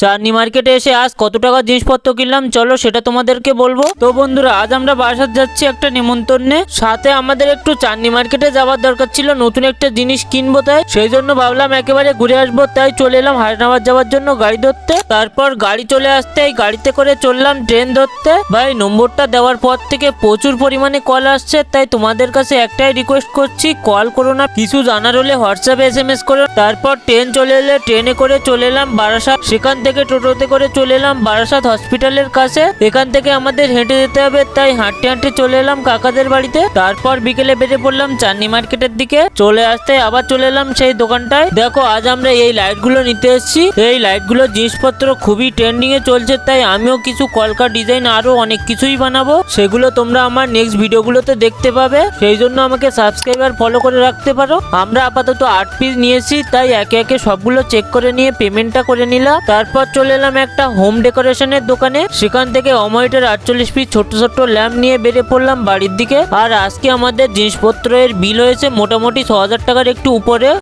চাঁদনি মার্কেটে এসে আজ কত টাকা জিনিসপত্র কিনলাম? চলো সেটা তোমাদেরকে বলব। তো বন্ধুরা, আজ আমরা বারাসাত যাচ্ছি একটা নিমন্ত্রণে। সাথে আমাদের একটু চাঁদনি মার্কেটে যাওয়ার দরকার ছিল, নতুন একটা জিনিস কিনবো তাই। সেই জন্য ভাবলাম একেবারে ঘুরে আসব, তাই চলে এলাম হায়দ্রাবাদ যাওয়ার জন্য গাড়ি ধরতে। তারপর গাড়ি চলে আসতে, এই গাড়িতে করে চললাম ট্রেন ধরতে। ভাই, নম্বরটা দেওয়ার পর থেকে প্রচুর পরিমাণে কল আসছে, তাই তোমাদের কাছে একটাই রিকোয়েস্ট করছি কল করো না। কিছু জানার হলে হোয়াটসঅ্যাপে এস এম এস করো। তারপর ট্রেন চলে এলে ট্রেনে করে চলে এলাম বারাসাত। সেখান থেকে টোটোতে করে চলে এলাম বারাসাত হসপিটালের কাছে। এখান থেকে আমাদের হেঁটে যেতে হবে, তাই হাঁটতে হাঁটতে চলে এলাম কাকাদের বাড়িতে। তারপর বিকেলে বেরিয়ে পড়লাম চান্নি মার্কেটের দিকে। চলে আসতে আবার চলে এলাম সেই দোকানটায়। দেখো, আজ আমরা এই লাইটগুলো নিতে এসেছি। এই লাইটগুলো জিনিসপত্র খুবই ট্রেন্ডিং এ চলছে, তাই আমিও কিছু কলকা ডিজাইন আরও অনেক কিছুই বানাবো। সেগুলো তোমরা আমার নেক্সট ভিডিওগুলোতে দেখতে পাবে। সেই জন্য আমাকে সাবস্ক্রাইবার ফলো করে রাখতে পারো। আমরা আপাতত আট পিস নিয়েছি, তাই একে একে সবগুলো চেক করে নিয়ে পেমেন্টটা করে নিলাম। তারপর চলে এলাম একটা হোম ডেকোরেশনের দোকানে। সেখান থেকে অময়েটের আটচল্লিশ পিস ছোট্ট ছোট্ট ল্যাম্প নিয়ে বেরিয়ে পড়লাম বাড়ির দিকে। আর আজকে আমাদের জিনিসপত্রের বিল হয়েছে মোটামুটি ছ হাজার টাকার একটু উপরে।